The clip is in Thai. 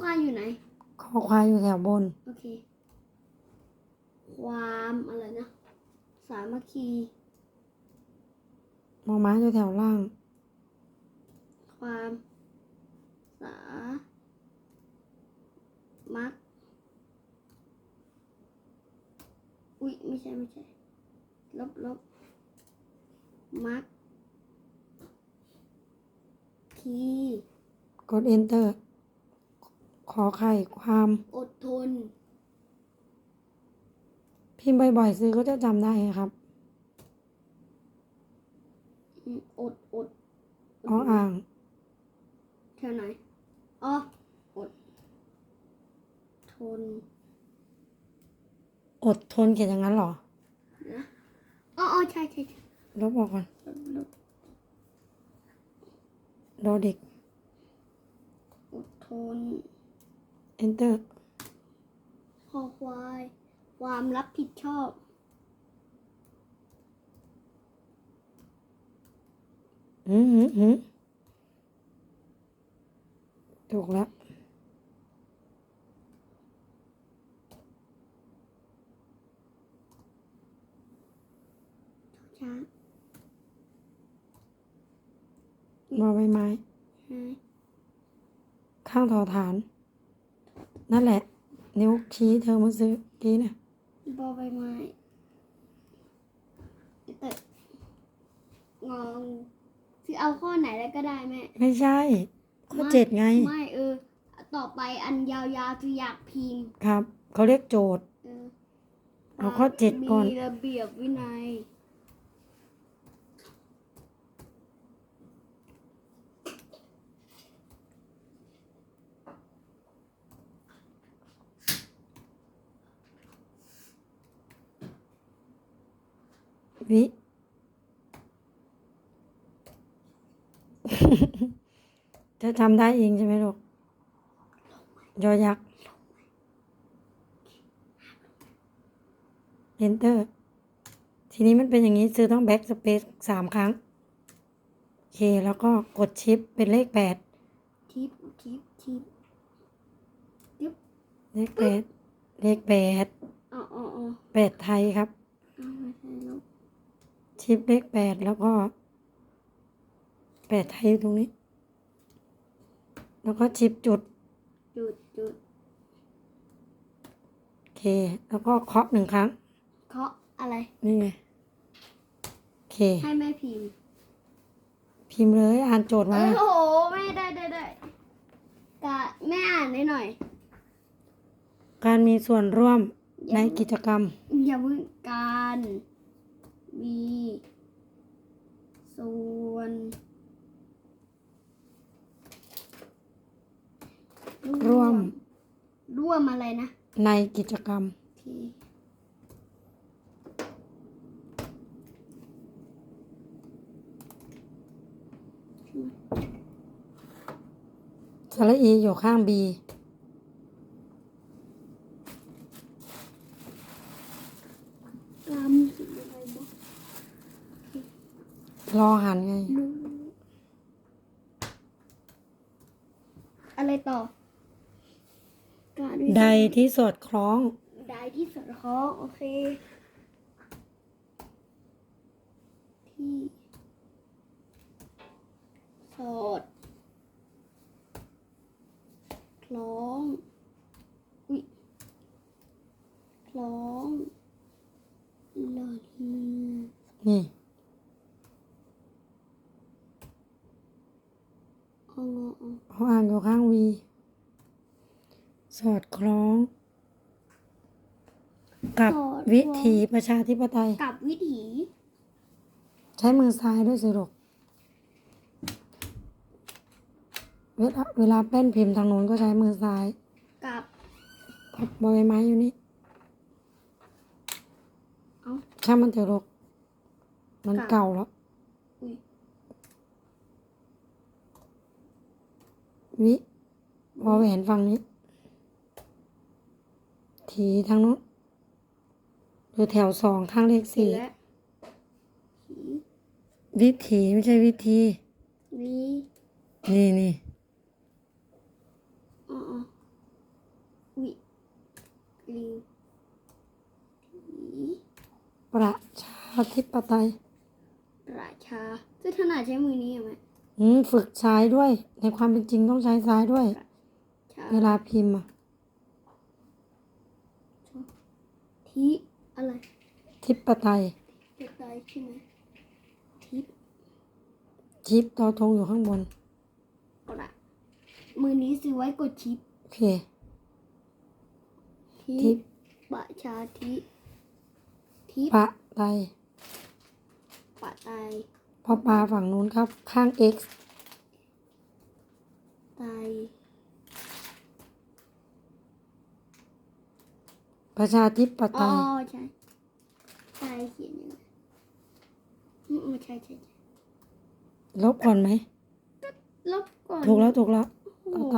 แม่โครงการอยู่ไหนคอควายอยู่แถวบน โอเค ความอะไรนะ สามัคคีมอม้าอยู่แถวล่าง ความ สา มัคอุ๊ยไม่ใช่ไม่ใช่ ลบลบมัคคีกด enter ขอไข่ความ อดทน พิมพ์บ่อยๆซื้อก็จะจำได้ครับอืมอดอดออ่างแถวไหนอ๋ออด ทน อดทนเขียนอย่างนั้นเหรอนะอ๋ออ๋อใช่ใช่ใช่ลบออกก่อนลบลบรอเด็ก อดทน enter คอควาย ความรับผิดชอบ อืมหืมหืมถูกแล้ว ช้างบอใบไม้หายข้างทอฐาน นั่นแหละ นิ้วชี้เธอมาซื้อกี้นะบอใบไม้เตะงองคือเอาข้อไหนแล้วก็ได้แม่ไม่ใช่ ข้อเจ็ดไง ไม่เออ ต่อไปอันยาวๆคืออยากพิมพ์ครับ เขาเรียกโจทย์ เออเอาข้อเจ็ดก่อน มีระเบียบวินัย วิ จะจำได้เองใช่ไหมลูกยอยักษ์ enter ทีนี้มันเป็นอย่างนี้ซื้อต้อง backspace สามครั้ง โอเค แล้วก็กดชิปเป็นเลขแปดทิปทิปทิปเลขแปดเลขแปดอ๋ออ๋ออ๋อแปดไทยครับเอาไม่ใช่ลูก ชิปเลขแปดแล้วก็แปดไทยอยู่ตรงนี้ แล้วก็ชิปจุด จุดจุดโอเค แล้วก็เคาะหนึ่งครั้ง เคาะอะไร นี่ไงโอเค ให้แม่พิมพ์ พิมพ์เลยอ่านโจทย์มาโอ้โหแม่ได้ได้ได้กะแม่อ่านได้หน่อย การมีส่วนร่วมในกิจกรรม อย่าเพึ่งการ มี ส่วนร่วม ร่วมอะไรนะ ในกิจกรรมโอเคสระอีอยู่ข้างบีกามคืออะไรบ้างรอหันไงรู้อะไรต่อ การวิใดที่สอดคล้อง ใดที่สอดคล้อง โอเค ที่สอดคล้องอุ้ยคล้องหลอดมือนี่ อ๋อ อ๋อเขาอ่านอยู่ข้างวีสอดคล้อง กับวิถีประชาธิปไตย กับวิถี ใช้มือซ้ายด้วยสิลูกเวลาเวลาแป้นพิมพ์ทางโน้นก็ใช้มือซ้ายกับทับบอใบไม้อยู่นี่เอ้าช่างมันเถอะลูกมันกับ เก่าแล้ว วิวอแหวนฝั่งนี้ ทีทางนู้นดูแถวสองข้างเลขสี่วิถีไม่ใช่วิธีวินี่นี่วิลิประชาธิปไตยประชาจะถนัดใช้มือนี้ไหม อืมฝึกซ้ายด้วย ในความเป็นจริงต้องใช้ซ้ายด้วย ชาเวลาพิมพ์อะทิอะไรทิปไตยเด็กได้ใช่ไหมทิปทิปตอทงอยู่ข้างบน กระมือนี้ซื้อไว้กดชิปโอเค ทิทิปปประชาทิทิปปะไตยปะไต พอปลาฝั่งนู้นครับ ข้าง x ไปประชาธิปไตอ๋อยใช่ไตเขียนยังไงอืมไม่ใช่ใช่ใช่ลบก่อนไหมลบก่อน ถูกแล้วถูกแล้วโอ้โห